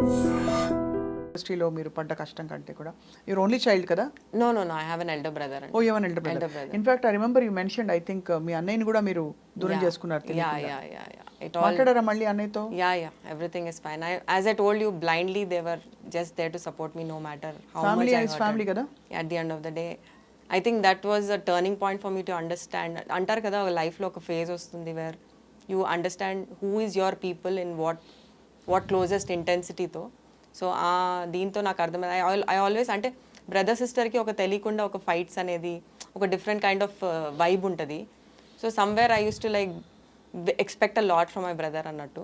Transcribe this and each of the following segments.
ఇండస్ట్రీలో మీరు పడ్డ కష్టం కంటే కూడా. యూర్ ఓన్లీ చైల్డ్ కదా? No no no I have an elder brother oh you have an elder brother in fact I remember you mentioned I think మీ అన్నయ్యని కూడా మీరు దూరం చేసుకున్నారు తెలియదు yeah yeah yeah it all మాట్లాడరా మళ్ళీ అన్నయ్యతో? Yeah yeah everything is fine as I told you blindly they were just there to support me no matter how family is family కదా? At the end of the day I think that was a turning point for me to understand అంటారు కదా లైఫ్లో ఒక phase వస్తుంది where you understand who is your people in what what closest ఇంటెన్సిటీతో so ఆ దీంతో నాకు అర్థమైంది. ఐ ఆల్వేస్ అంటే బ్రదర్ సిస్టర్కి ఒక తెలియకుండా ఒక ఫైట్స్ అనేది ఒక డిఫరెంట్ కైండ్ ఆఫ్ వైబ్ ఉంటుంది. So somewhere I used to like expect a lot from my brother అన్నట్టు.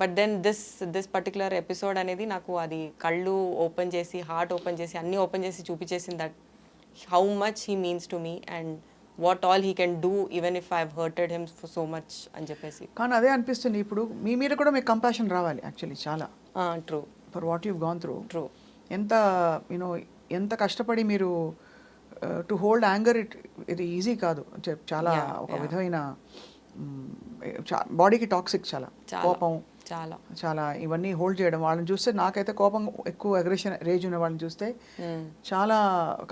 But then this this particular episode అనేది నాకు అది కళ్ళు ఓపెన్ చేసి హార్ట్ ఓపెన్ చేసి అన్నీ ఓపెన్ చేసి చూపించేసింది that how much he means to me and what all he can do even if I hurted him for so much అని చెప్పేసి. కానీ అదే అనిపిస్తుంది ఇప్పుడు మీ మీద కూడా మీకు కంపాషన్ రావాలి యాక్చువల్లీ చాలా. True for what you gone through true ఎంత యూనో ఎంత కష్టపడి మీరు టు హోల్డ్ యాంగర్ ఇట్ ఇది ఈజీ కాదు. చాలా ఒక. విధమైన బాడీకి టాక్సిక్ చాలా. కోపం చాలా చాలా ఇవన్నీ హోల్డ్ చేయడం వాళ్ళని చూస్తే నాకైతే కోపం ఎక్కువ అగ్రెషన్ రేజ్ ఉన్న వాళ్ళని చూస్తే Hmm. చాలా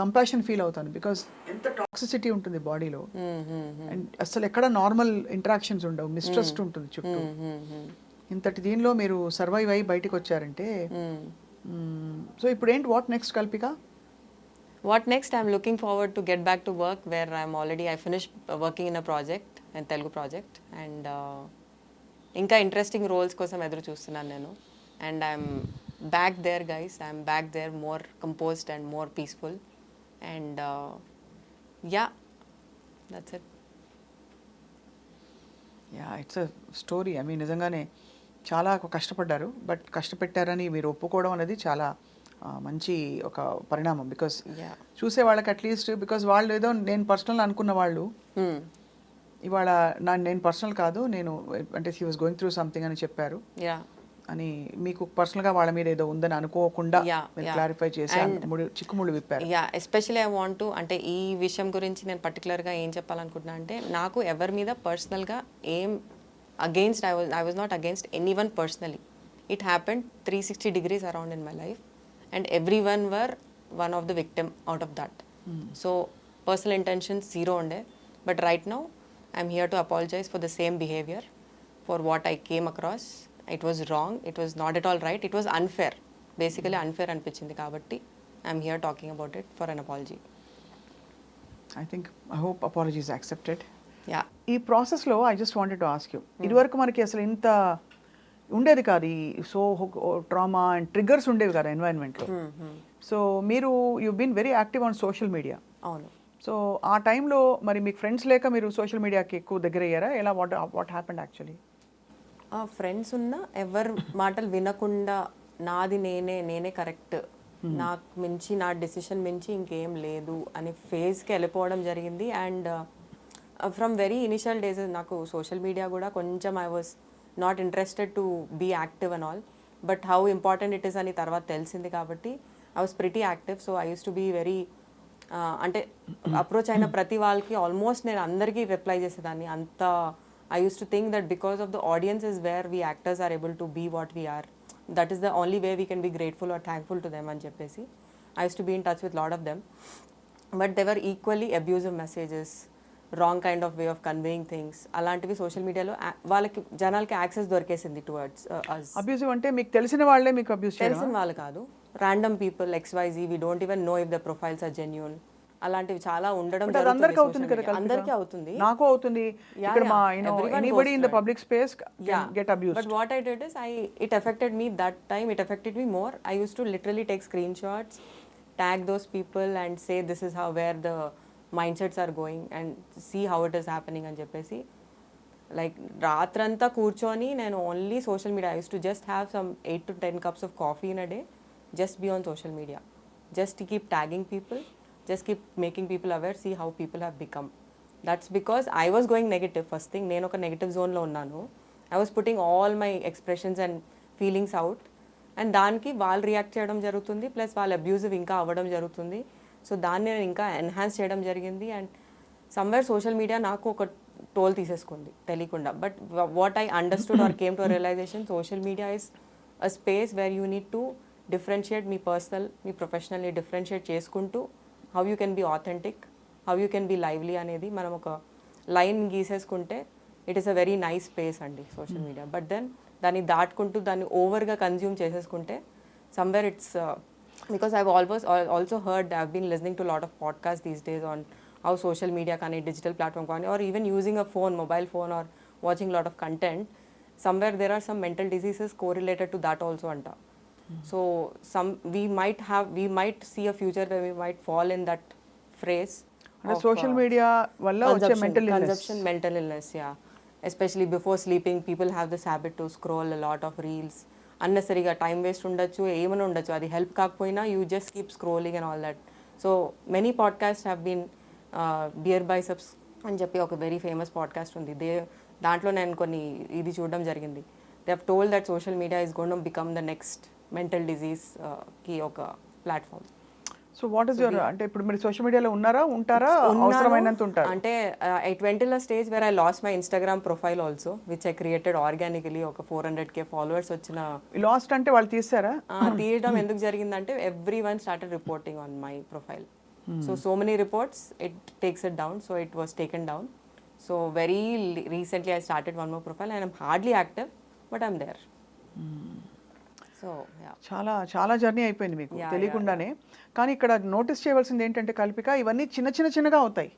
కంపాషన్ ఫీల్ అవుతాను బికాస్ ఎంత టాక్సిసిటీ ఉంటుంది బాడీలో Hmm, hmm, hmm. అండ్ అసలు ఎక్కడ నార్మల్ ఇంటరాక్షన్స్ ఉండవు మిస్ట్రస్ట్ ఉంటుంది చుట్టూ Hmm, hmm, hmm. ఇంతటి దీనిలో మీరు సర్వైవ్ అయ్యి బయటికి వచ్చారంటే Hmm. సో ఇప్పుడు ఏంటి what next Kalpika What next? I'm looking forward to get back to work where I'm already, I finished uh, working in a project, in Telugu project. ఇంకా interesting roles కోసం ఎదురు చూస్తున్నాను నేను. And I'm back there guys I'm back there more composed and more peaceful and yeah that's it yeah it's a story I mean నిజంగానే చాలా కష్టపడ్డారు. But కష్టపెట్టారని మీరు ఒప్పుకోవడం అనేది చాలా మంచి ఒక పరిణామం. బికాస్ యా చూసే వాళ్ళకి అట్లీస్ట్ బికాస్ వాళ్ళు ఏదో నేను పర్సనల్ అనుకున్న వాళ్ళు ఇవాళ నా నేను పర్సనల్ కాదు నేను అంటే he was going through something అని చెప్పారు. యా అని మీకు పర్సనల్గా వాళ్ళ మీద ఏదో ఉందని అనుకోకుండా. క్లారిఫై చేసి చిక్కుముళ్ళు విప్పారు. Yeah especially I want to అంటే ఈ విషయం గురించి నేను పర్టికులర్గా ఏం చెప్పాలనుకుంటున్నా అంటే నాకు ఎవరి మీద పర్సనల్గా ఏం against I was I was not against any one personally it happened three sixty degrees around in my life and every one were one of the victim out of that so personal intentions zero ఉండే. But right now I'm here to apologise for the same behaviour for what I came across it was wrong it was not at all right it was unfair basically unfair అనిపించింది కాబట్టి I'm here talking about it for an apology I think I hope apologies accepted yeah ఈ ప్రాసెస్లో I just wanted to ask you ఇదివరకు మనకి అసలు ఇంత ఉండేది కాదు. ఈ సో ట్రామా అండ్ ట్రిగర్స్ ఉండేవి కదా ఎన్వైరన్మెంట్లో సో మీరు you been very active on social media అవును. సో ఆ టైంలో మరి మీకు ఫ్రెండ్స్ లేక మీరు సోషల్ మీడియాకి ఎక్కువ దగ్గర అయ్యారా ఎలా వాట్ వాట్ హ్యాపెండ్ యాక్చువల్లీ? ఆ ఫ్రెండ్స్ ఉన్న ఎవరు మాటలు వినకుండా నాది నేనే నేనే కరెక్ట్. నాకు మించి నా డెసిషన్ మించి ఇంకేం లేదు అనే ఫేజ్కి వెళ్ళిపోవడం జరిగింది. And from very initial days నాకు సోషల్ మీడియా కూడా కొంచెం I was not interested to be active and all. But how important it is అని తర్వాత తెలిసింది కాబట్టి I was pretty active. So I used to be very అంటే approach అయిన ప్రతి వాళ్ళకి ఆల్మోస్ట్ నేను అందరికీ రిప్లై చేసేదాన్ని. అంత I used to think that because of the audience is where we actors are able to be what we are that is the only way we can be grateful or thankful to them అని చెప్పేసి I use to be in touch with lot of them but they were equally abusive messages wrong kind of way of conveying things అలాంటివి social మీడియాలో వాళ్ళకి జనాలకి access దొరికేసింది towards us abusive అంటే మీకు తెలిసిన వాళ్ళే మీకు అబ్యూస్ చేయడం తెలిసిన వాళ్ళు కాదు. Random people XYZ we don't even know if the profiles are genuine అలాంటివి చాలా ఉండడం అందరికీ అవుతుంది కదా? అందరికీ అవుతుంది నాకు అవుతుంది ఇక్కడ మా anybody in the. Public space get abuse But what I did is I it affected me that time. It affected me more. I used to literally take screenshots, tag those people, and say this is how where the mindsets are going and see how it is happening అని చెప్పేసి like రాత్రంతా కూర్చొని నేను only social media used to just have some eight to ten cups of coffee in a day just be on social media just keep tagging people just keep making people aware see how people have become that's because I was going negative first thing నేను ఒక negative జోన్లో ఉన్నాను. I was putting all my expressions and feelings out and దానికి వాళ్ళు react చేయడం జరుగుతుంది plus వాళ్ళు abusive ఇంకా అవ్వడం జరుగుతుంది. సో దాన్ని నేను ఇంకా ఎన్హాన్స్ చేయడం జరిగింది. అండ్ సమ్వేర్ సోషల్ మీడియా నాకు ఒక టోల్ తీసేసుకుంది తెలియకుండా. But what I understood or came to realization social media is a space where you need to differentiate me personal మీ ప్రొఫెషనల్ని డిఫరెన్షియేట్ చేసుకుంటూ how you can be authentic how you can be lively అనేది మనం ఒక line గీసేసుకుంటే it is a very nice space అండి social media but then దాన్ని దాటుకుంటూ దాన్ని ఓవర్గా కన్జ్యూమ్ చేసేసుకుంటే somewhere it's because I've almost also heard I've been listening to lot of podcast these days on how social media కానీ digital platform కానీ or even using a phone mobile phone or watching lot of content somewhere there are some mental diseases correlated to that also అంట. So some we might have we might see a future way we might fall in that phrase అంటే social media వల్ల వచ్చే mental consumption mental illness yeah. Especially before sleeping people have this habit to scroll a lot of reels. అన్నెసరీగా time waste ఉండొచ్చు ఏమైనా ఉండొచ్చు. అది help కాకపోయినా you just keep scrolling and all that so many podcast have been beer biceps అని చెప్పి ఒక very famous podcast ఉంది. దే దాంట్లో నేను కొన్ని ఇది చూడడం జరిగింది. They have told that social media is gone become the next mental డిజీజ్కి ఒక platform so what is your అంటే ఇప్పుడు మీరు సోషల్ మీడియాలో ఉన్నారా ఉంటారా? అవసరమైనంత ఉంటారు. అంటే ఐ ట్వంటీలో stage where I lost my Instagram profile also which I created organically ఒక ఫోర్ హండ్రెడ్ కే ఫాలోవర్స్ వచ్చిన లాస్ట్ అంటే వాళ్ళు తీసారా? తీయడం ఎందుకు జరిగిందంటే everyone started reporting on my profile so so many reports it takes it down so it was taken down so very recently I started one more profile I'm hardly active but I'm there so చాలా చాలా journey అయిపోయింది మీకు. తెలియకుండానే. కానీ ఇక్కడ notice చేయవలసింది ఏంటంటే కల్పిక ఇవన్నీ చిన్న చిన్న చిన్నగా అవుతాయి.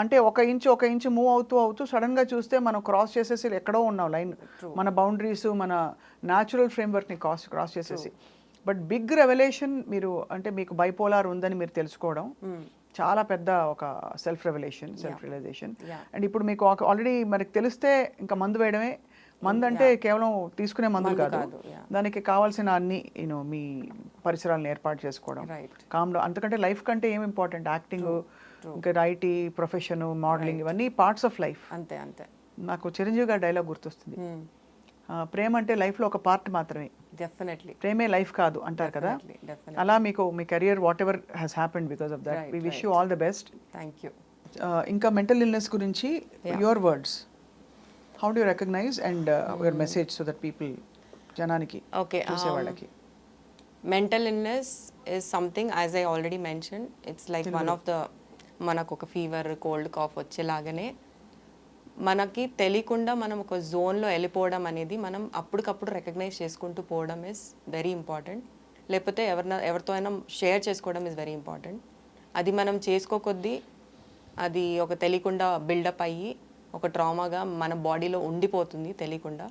అంటే ఒక ఇంచు ఒక ఇంచు మూవ్ అవుతూ అవుతూ సడన్గా చూస్తే మనం క్రాస్ చేసేసి ఎక్కడో ఉన్నాం లైన్. మన బౌండరీస్ మన న్యాచురల్ ఫ్రేమ్వర్క్ని క్రాస్ క్రాస్ చేసేసి. బట్ బిగ్ రెవల్యూషన్ మీరు అంటే మీకు బైపోలార్ ఉందని మీరు తెలుసుకోవడం చాలా పెద్ద ఒక self revolution self realization. And ఇప్పుడు మీకు ఆల్రెడీ మనకి తెలిస్తే ఇంకా మందు వేయడమే మందు అంటే కేవలం తీసుకునే మందులు కాదు. దానికి కావాల్సిన అన్ని యూనో మీ పరిసరాలను ఏర్పాటు చేసుకోవడం. కామ్లో అంతకంటే లైఫ్ కంటే ఏం ఇంపార్టెంట్? యాక్టింగ్ ఇంకా ఐటీ ప్రొఫెషన్ మోడలింగ్ ఇవన్నీ పార్ట్స్ ఆఫ్ లైఫ్. అంతే అంతే. నాకు చిరంజీవి గారి డైలాగ్ గుర్తొస్తుంది. Hmm. ప్రేమ అంటే లైఫ్లో ఒక పార్ట్ మాత్రమే. డెఫినెట్లీ ప్రేమే లైఫ్ కాదు అంటారు కదా. అలా మీకు మీ career whatever has happened because of that. We wish you all the best. Thank you ఇంకా మెంటల్ ఇల్నెస్ గురించి your words. How do recognise and your message so that people జనానికి Okay, చూసే um, వాళ్ళకి? Mental illness is something as I already mention it's like one of the మనకు ఒక fever cold cough వచ్చేలాగానే మనకి తెలియకుండా మనం ఒక జోన్లో వెళ్ళిపోవడం అనేది మనం అప్పటికప్పుడు రికగ్నైజ్ చేసుకుంటూ పోవడం ఇస్ వెరీ ఇంపార్టెంట్ లేకపోతే ఎవరిన ఎవరితో అయినా షేర్ చేసుకోవడం ఇస్ వెరీ ఇంపార్టెంట్ అది మనం చేసుకోకొద్దీ అది ఒక తెలియకుండా బిల్డప్ అయ్యి ఒక ట్రామాగా మన బాడీలో ఉండిపోతుంది తెలియకుండా.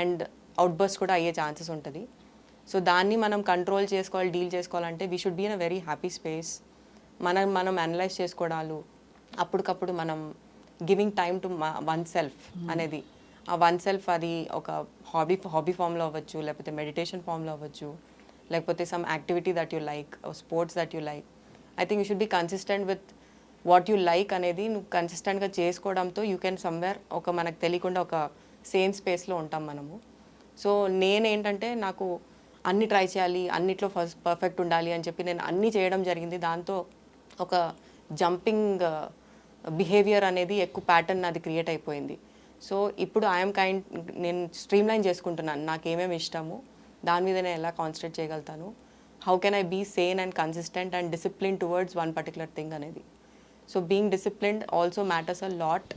అండ్ అవుట్బర్స్ కూడా అయ్యే ఛాన్సెస్ ఉంటుంది. సో దాన్ని మనం కంట్రోల్ చేసుకోవాలి డీల్ చేసుకోవాలంటే we should be in a very happy space మనం మనం అనలైజ్ చేసుకోవడాలు అప్పటికప్పుడు మనం giving time to oneself అనేది. ఆ వన్ సెల్ఫ్ అది ఒక హాబీ హాబీ ఫామ్లో అవ్వచ్చు లేకపోతే మెడిటేషన్ ఫామ్లో అవ్వచ్చు లేకపోతే some activity that you like sports that you like I think you should be consistent with what you like అనేది నువ్వు కన్సిస్టెంట్గా చేసుకోవడంతో యూ కెన్ సమ్వేర్ ఒక మనకు తెలియకుండా ఒక సేమ్ స్పేస్లో ఉంటాం మనము. సో నేనేంటంటే నాకు అన్ని ట్రై చేయాలి అన్నిట్లో ఫస్ట్ పర్ఫెక్ట్ ఉండాలి అని చెప్పి నేను అన్నీ చేయడం జరిగింది. దాంతో ఒక జంపింగ్ బిహేవియర్ uh, అనేది ఎక్కువ ప్యాటర్న్ అది క్రియేట్ అయిపోయింది. సో ఇప్పుడు ఐఎమ్ కైండ్ నేను స్ట్రీమ్ లైన్ చేసుకుంటున్నాను. నాకు ఏమేమి ఇష్టము దాని మీద నేను ఎలా కాన్సన్ట్రేట్ చేయగలుగుతాను? How can I be sane and consistent and discipline towards one particular thing అనేది. So being disciplined also matters a lot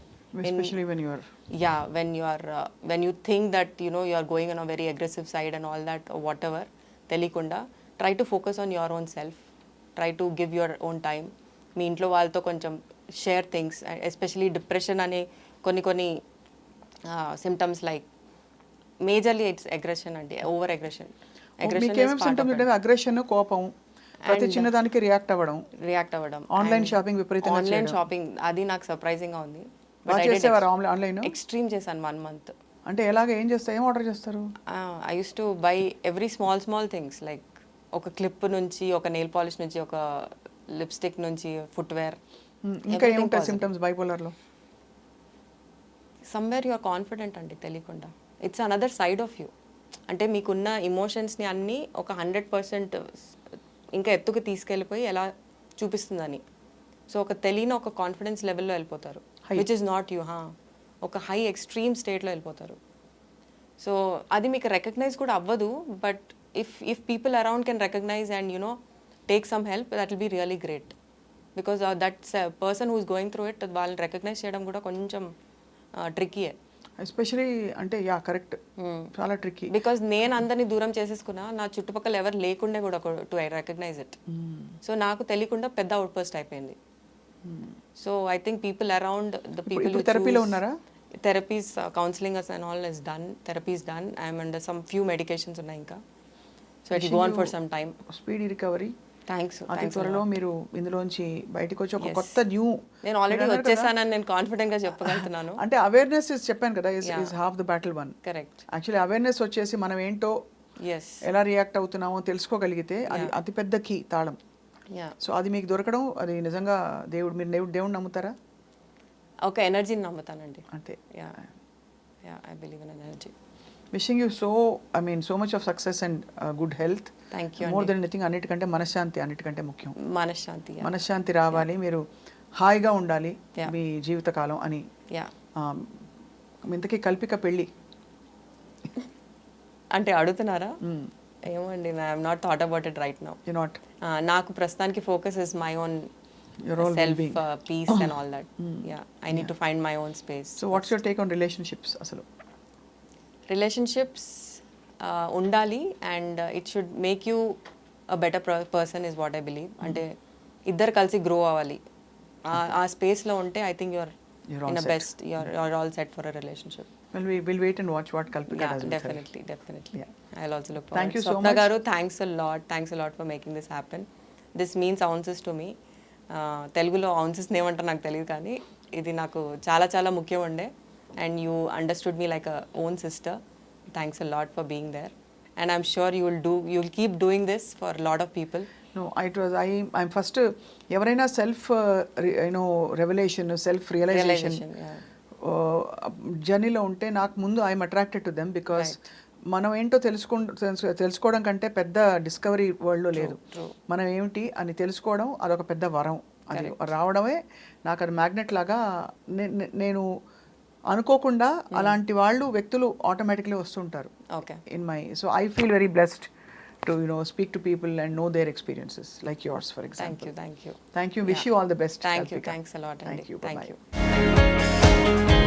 especially when your yeah when you are uh, when you think that you know you are going on a very aggressive side and all that or whatever తెలియకుండా try to focus on your own self try to give your own time మీ ఇంట్లో వాళ్ళతో కొంచెం share things especially depression అనే కొన్ని కొన్ని symptoms like majorly it's aggression అండి over aggression aggression కోపం ప్రతి చిన్నదానికి రియాక్ట్ అవ్వడం. రియాక్ట్ అవ్వడం. ఆన్లైన్ షాపింగ్ విపరీతంగా ఆన్లైన్ షాపింగ్ అది నాకు సర్ప్రైజింగ్గా ఉంది. బాగా చేసేవారు ఆన్లైన్ ఎక్స్ట్రీమ్ చేశాను వన్ మంత్ అంటే ఎలాగ ఏం చేస్తారు? ఏం ఆర్డర్ చేస్తారు? I use to buy every small small things like ఒక క్లిప్ నుంచి ఒక నెయిల్ పాలిష్ నుంచి ఒక లిప్స్టిక్ నుంచి ఫుట్వేర్ Hmm, ఇంకా ఏముంటాయి సిమ్టమ్స్ బైపోలర్లో సమ్వేర్ యు ఆర్ కాన్ఫిడెంట్ అండి తెలియకుండా. It's another side of you అంటే మీకున్న ఇమోషన్స్ని అన్నీ ఒక హండ్రెడ్ పర్సెంట్ ఇంకా ఎత్తుకు తీసుకెళ్ళిపోయి ఎలా చూపిస్తుందని. సో ఒక తెలియని ఒక కాన్ఫిడెన్స్ లెవెల్లో వెళ్ళిపోతారు. విచ్ ఇస్ నాట్ యూ హా ఒక హై ఎక్స్ట్రీమ్ స్టేట్లో వెళ్ళిపోతారు. సో అది మీకు రికగ్నైజ్ కూడా అవ్వదు but if if people around can recognise and you know take some help that will be really great because that's person who's going through it వాళ్ళని recognise చేయడం కూడా కొంచెం ట్రిక్కీయే ఎస్పెషలీ అంటే యా కరెక్ట్. చాలా ట్రిక్కీ బికాజ్ నేను అందరినీ దూరం చేసేసుకున్నా నా చుట్టుపక్కల ఎవరు లేకుండే కూడా to I recognise it so నాకు తెలియకుండా పెద్ద అవుట్ పోస్ట్ అయిపోయింది so I think people around the people థెరపీలో ఉన్నారా? Therapies counselling and all is done therapies done I'm under some few medications ఉన్నాయి ఇంకా. So it go on for some time speedy recovery thanks అతి త్వరలో మీరు ఇందులోంచి బయటకు వచ్చి ఒక కొత్త న్యూ నేను ఆల్రెడీ వచ్చేసానని నేను కాన్ఫిడెంట్గా చెప్పగలుగుతున్నాను. అంటే అవేర్నెస్ చెప్పాను కదా is is half the battle won correct actually awareness వచ్చేసి మనం ఏంటో ఎలా రియాక్ట్ అవుతున్నామో తెలుసుకోగలిగితే అది అతిపెద్ద కీ తాళం. సో అది మీకు దొరకడం అది నిజంగా దేవుడు మీరు దేవుడు దేవుడు నమ్ముతారా? ఒక ఎనర్జీని నమ్ముతానండి. అంతే. Yeah yeah I believe in energy wishing you so I mean so much of success and good health thank you more than anything అన్నిటికంటే మనశ్శాంతి అన్నిటికంటే ముఖ్యం. మనశ్శాంతి మనశ్శాంతి రావాలి మీరు హాయిగా ఉండాలి Yeah. మీ జీవితకాలం అని. ఇంతకీ కల్పిక పెళ్ళి. అంటే అడుగుతున్నారా? ఏమండి I'm not thought about it right now you not నాకు ప్రస్తుతానికి focus is my own self. Peace and all that yeah I need to find my own space so what's your take on relationships అసలు? Relationships uh, ఉండాలి and it should make you a better person is what I believe అంటే ఇద్దరు కలిసి grow అవ్వాలి ఆ- స్పేస్లో ఉంటే I think your in. Best your your all set for a relationship well we will wait and watch what Kalpika Yeah, does her. definitely, definitely. Yeah. I'll also look Thank forward. you so Swapna much. Garu, thanks a lot. Thanks a lot for making this happen. This means ounces to me. Uh, తెలుగులో ounces ఏమంటారు నాకు తెలియదు కానీ ఇది నాకు చాలా చాలా ముఖ్యం ఉండే and you understood me like a own sister thanks a lot for being there and I'm sure you will do you will keep doing this for lot of people no it was I I'm first ఎవరైనా self you know revolution self realization. జర్నీలో ఉంటే నాకు ముందు I'm attracted to them because మనం ఏంటో తెలుసుకో తెలుసు- తెలుసుకోవడం కంటే పెద్ద డిస్కవరీ వరల్డ్లో లేదు. మనం ఏమిటి అని తెలుసుకోవడం అదొక పెద్ద వరం. అది రావడమే నాకు అది మ్యాగ్నెట్ లాగా నేను అనుకోకుండా అలాంటి వాళ్ళు వ్యక్తులు ఆటోమేటిక్లీ వస్తుంటారు. Okay in my so I feel very blessed to you know speak to people and know their experiences like yours for example thank you thank you thank you wish you all the best thank you thanks a lot అండి thank thank you